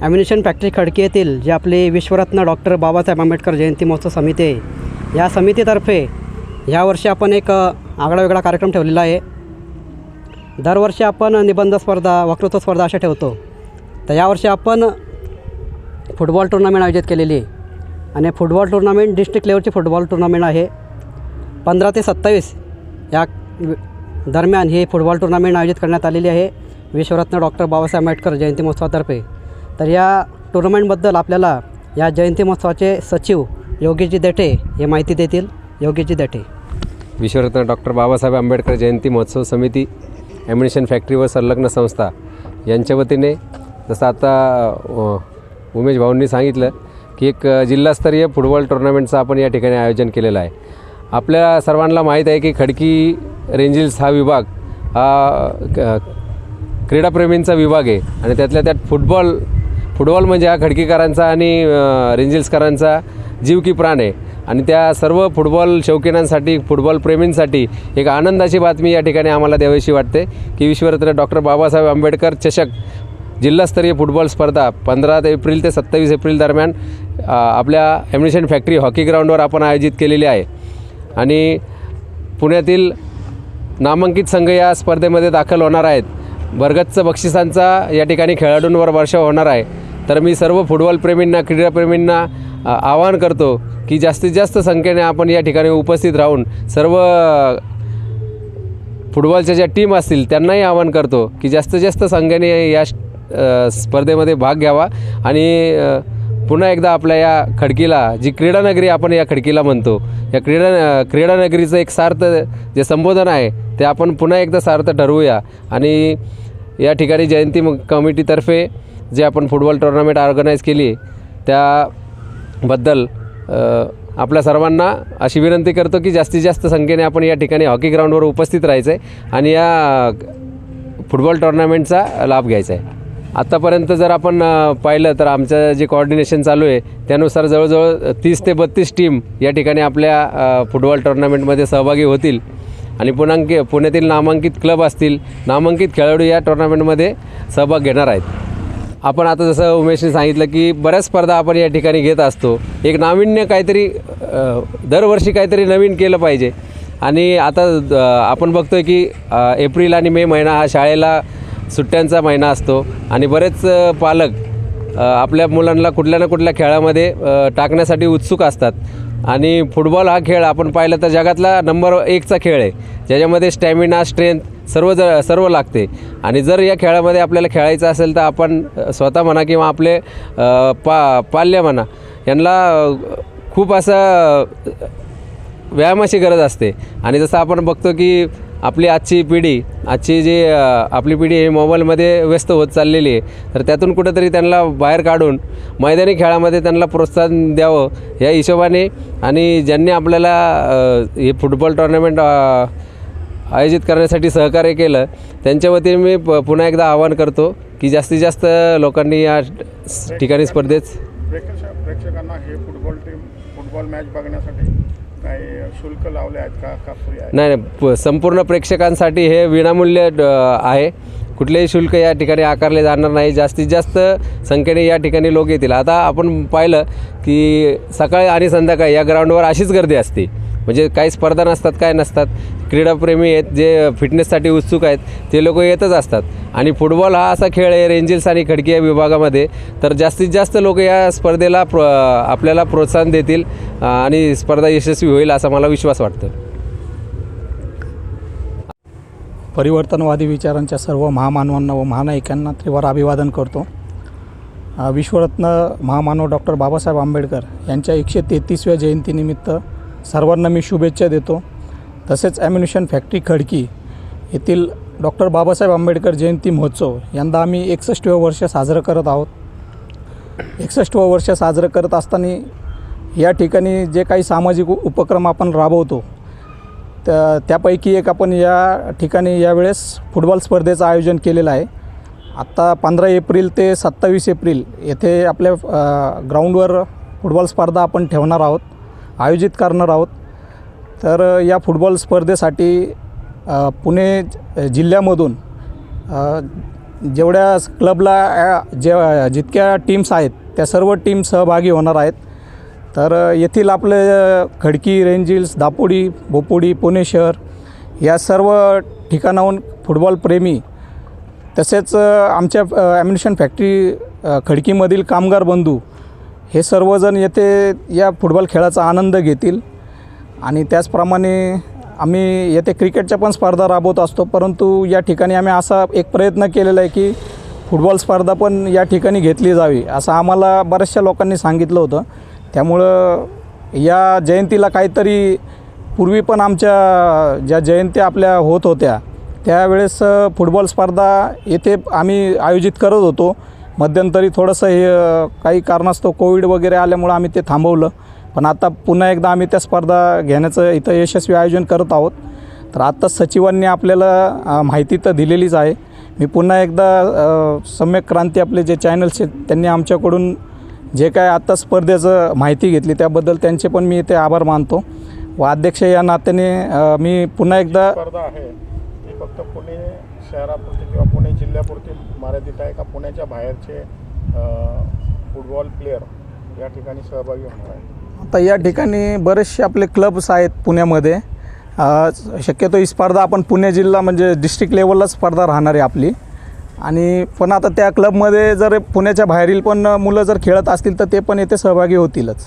Ammunition factory Khadki येथील जे आपले विश्वरत्न डॉक्टर बाबासाहेब आंबेडकर जयंती महोत्सव समिती आहे या समितीतर्फे यावर्षी आपण एक आगळा वेगळा कार्यक्रम ठेवलेला आहे. दरवर्षी आपण निबंध स्पर्धा वक्तृत्व स्पर्धा अशा ठेवतो. तर यावर्षी आपण फुटबॉल टुर्नामेंट आयोजित केलेली आहे. आणि फुटबॉल टुर्नामेंट डिस्ट्रिक्ट लेवलची फुटबॉल टुर्नामेंट आहे. पंधरा ते सत्तावीस या दरम्यान ही फुटबॉल टुर्नामेंट आयोजित करण्यात आलेली आहे. विश्वरत्न डॉक्टर बाबासाहेब आंबेडकर जयंती महोत्सवातर्फे. तर या टुर्नामेंटबद्दल आपल्याला या जयंती महोत्सवाचे सचिव योगीजी देठे हे माहिती देतील. योगीजी देठे. विश्वरत्न डॉक्टर बाबासाहेब आंबेडकर जयंती महोत्सव समिती ॲम्युनिशन फॅक्टरी व संलग्न संस्था यांच्या वतीने जसं आता उमेश भाऊंनी सांगितलं की एक जिल्हास्तरीय फुटबॉल टुर्नामेंटचं आपण या ठिकाणी आयोजन केलेलं आहे. आपल्या सर्वांना माहीत आहे की खडकी रेंजिल्स हा विभाग हा क- क्रीडाप्रेमींचा विभाग आहे आणि त्यातल्या त्यात फुटबॉल फुटबॉल म्हणजे हा खडकीकरांचा आणि रेंजिल्सकरांचा जीव की प्राण आहे. आणि त्या सर्व फुटबॉल शौकीनांसाठी फुटबॉल प्रेमींसाठी एक आनंदाची बातमी या ठिकाणी आम्हाला द्यावीशी वाटते की विश्वरत्न डॉक्टर बाबासाहेब आंबेडकर चषक जिल्हास्तरीय फुटबॉल स्पर्धा पंधरा एप्रिल ते सत्तावीस एप्रिल दरम्यान आपल्या ॲम्युनिशन फॅक्टरी हॉकी ग्राउंडवर आपण आयोजित केलेली आहे. आणि पुण्यातील नामांकित संघ या स्पर्धेमध्ये दाखल होणार आहेत. बरगतचं बक्षिसांचा या ठिकाणी खेळाडूंवर वर्षाव होणार आहे. तर मी सर्व फुटबॉलप्रेमींना क्रीडाप्रेमींना आवाहन करतो की जास्तीत जास्त संख्येने आपण या ठिकाणी उपस्थित राहून सर्व फुटबॉलच्या ज्या टीम असतील त्यांनाही आवाहन करतो की जास्तीत जास्त संख्येने या स्पर्धेमध्ये भाग घ्यावा आणि पुन्हा एकदा आपल्या या खडकीला जी क्रीडानगरी आपण या खडकीला म्हणतो या क्रीडा क्रीडानगरीचं एक सार्थ जे संबोधन आहे ते आपण पुन्हा एकदा सार्थ ठरवूया. आणि या ठिकाणी जयंती कमिटीतर्फे जे आपण फुटबॉल टुर्नामेंट ऑर्गनाईज केली त्याबद्दल आपल्या सर्वांना अशी विनंती करतो की जास्तीत जास्त संख्येने आपण या ठिकाणी हॉकी ग्राउंडवर उपस्थित राहायचं आहे आणि या फुटबॉल टुर्नामेंटचा लाभ घ्यायचा आहे आत्तापर्यंत जर आपण पाहिलं तर आमचं जे कॉर्डिनेशन चालू आहे त्यानुसार जवळजवळ तीस ते बत्तीस टीम या ठिकाणी आपल्या फुटबॉल टुर्नामेंटमध्ये सहभागी होतील. आणि पुणांकी पुण्यातील नामांकित क्लब असतील नामांकित खेळाडू या टुर्नामेंटमध्ये सहभाग घेणार आहेत. आपण आता जसं उमेशने सांगितलं की बऱ्याच स्पर्धा आपण या ठिकाणी घेत असतो. एक नाविन्य काहीतरी दरवर्षी काहीतरी नवीन केलं पाहिजे. आणि आता आपण बघतोय की एप्रिल आणि मे महिना हा शाळेला सुट्ट्यांचा महिना असतो. आणि बरेच पालक आपल्या मुलांना कुठल्या ना कुठल्या खेळामध्ये टाकण्यासाठी उत्सुक असतात. आणि फुटबॉल हा खेळ आपण पाहिलं तर जगातला नंबर एकचा खेळ आहे. ज्याच्यामध्ये स्टॅमिना स्ट्रेंथ सर्व ज सर्व लागते. आणि जर या खेळामध्ये आपल्याला खेळायचं असेल तर आपण स्वतः म्हणा किंवा आपले पा पाल्य म्हणा यांना खूप असं व्यायामाची गरज असते. आणि जसं आपण बघतो की आपली आजची पिढी आजची जी आपली पिढी ही मोबाईलमध्ये व्यस्त होत चाललेली आहे तर त्यातून कुठंतरी त्यांना बाहेर काढून मैदानी खेळामध्ये त्यांना प्रोत्साहन द्यावं या हिशोबाने आणि ज्यांनी आपल्याला हे फुटबॉल टुर्नामेंट आयोजित करण्यासाठी सहकार्य केलं त्यांच्या वतीने मी प- पुन्हा एकदा आवाहन करतो की जास्तीत जास्त लोकांनी या ठिकाणी स्पर्धेत प्रेक्षकांना हे फुटबॉल टीम फुटबॉल मॅच बघण्यासाठी काही शुल्क लावले आहेत का? का फ्री आहे? नाही नाही. प- संपूर्ण प्रेक्षकांसाठी हे विनामूल्य ड- आहे. कुठलेही शुल्क या ठिकाणी आकारले जाणार नाही. जास्तीत जास्त संख्येने या ठिकाणी लोक येतील. आता आपण पाहिलं की सकाळी आणि संध्याकाळी या ग्राउंडवर अशीच गर्दी असते. म्हणजे काही स्पर्धा नसतात काय नसतात. क्रीडाप्रेमी आहेत जे फिटनेससाठी उत्सुक आहेत ते लोक येतच असतात. आणि फुटबॉल हा असा खेळ आहे रेंजिल्स आणि खडकी या विभागामध्ये. तर जास्तीत जास्त लोक या स्पर्धेला प्र आपल्याला प्रोत्साहन देतील आणि स्पर्धा यशस्वी होईल असा मला विश्वास वाटतो. परिवर्तनवादी विचारांच्या सर्व महामानवांना व महानायकांना त्रिवार अभिवादन करतो. विश्वरत्न महामानव डॉक्टर बाबासाहेब आंबेडकर यांच्या एकशे तेहतीसव्या जयंतीनिमित्त सर्वांना मी शुभेच्छा देतो. तसेच ॲम्युनिशन फॅक्टरी खडकी येथील डॉक्टर बाबासाहेब आंबेडकर जयंती महोत्सव यंदा आम्ही एकसष्टवं वर्ष साजरं करत आहोत. एकसष्टवं वर्ष साजरं करत असताना या ठिकाणी जे काही सामाजिक उपक्रम आपण राबवतो त्या त्यापैकी एक आपण या ठिकाणी यावेळेस फुटबॉल स्पर्धेचं आयोजन केलेलं आहे. आत्ता पंधरा एप्रिल ते सत्तावीस एप्रिल येथे आपल्या ग्राउंडवर फुटबॉल स्पर्धा आपण ठेवणार आहोत. आयोजित करणार आहोत. तर या फुटबॉल स्पर्धेसाठी पुणे जिल्ह्यामधून जेवढ्या क्लबला जे जितक्या टीम्स आहेत त्या सर्व टीम सहभागी होणार आहेत. तर येथील आपले खडकी रेंजिल्स दापोडी बोपोडी पुणे शहर या सर्व ठिकाणाहून फुटबॉलप्रेमी तसेच आमच्या ॲम्युनिशन फॅक्टरी खडकीमधील कामगार बंधू हे सर्वजण येथे या फुटबॉल खेळाचा आनंद घेतील. आणि त्याचप्रमाणे आम्ही येथे क्रिकेटच्या पण स्पर्धा राबवत असतो. परंतु या ठिकाणी आम्ही असा एक प्रयत्न केलेला आहे की फुटबॉल स्पर्धा पण या ठिकाणी घेतली जावी असं आम्हाला बऱ्याचशा लोकांनी सांगितलं होतं. त्यामुळं या जयंतीला काहीतरी पूर्वी पण आमच्या ज्या जयंत्या आपल्या होत होत्या त्यावेळेस फुटबॉल स्पर्धा येथे आम्ही आयोजित करत होतो. मध्यंतरी थोडंसं हे काही कारणास्तव कोविड वगैरे आल्यामुळं आम्ही ते थांबवलं. पण आता पुन्हा एकदा आम्ही त्या स्पर्धा घेण्याचं इथं यशस्वी आयोजन करत आहोत. तर आत्ता सचिवांनी आपल्याला माहिती तर दिलेलीच आहे. मी पुन्हा एकदा सम्यक क्रांती आपले जे चॅनल्स आहेत त्यांनी आमच्याकडून जे काय आत्ता स्पर्धेचं माहिती घेतली त्याबद्दल त्यांचे पण मी इथे आभार मानतो. व अध्यक्ष या नात्याने मी पुन्हा एकदा स्पर्धा आहे. फक्त पुणे शहरापुरती किंवा पुणे जिल्ह्यापुरती मर्यादित आहे का? पुण्याच्या बाहेरचे फुटबॉल प्लेयर या ठिकाणी सहभागी होणार आहेत. आता या ठिकाणी बरेचसे आपले क्लब्स आहेत पुण्यामध्ये. शक्यतो ही स्पर्धा आपण पुणे जिल्हा म्हणजे डिस्ट्रिक्ट लेवलला स्पर्धा राहणार आहे आपली. आणि पण आता त्या क्लबमध्ये जर पुण्याच्या बाहेरील पण मुलं जर खेळत असतील तर ते पण येथे सहभागी होतीलच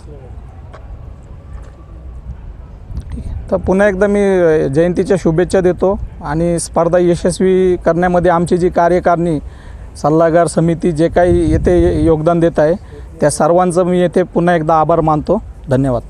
ठीक आहे तर पुन्हा एकदा मी जयंतीच्या शुभेच्छा देतो आणि स्पर्धा यशस्वी करण्यामध्ये आमची जी कार्यकारणी सल्लागार समिती जे काही येथे योगदान देत आहे त्या सर्वांचं मी येथे पुन्हा एकदा आभार मानतो. धन्यवाद.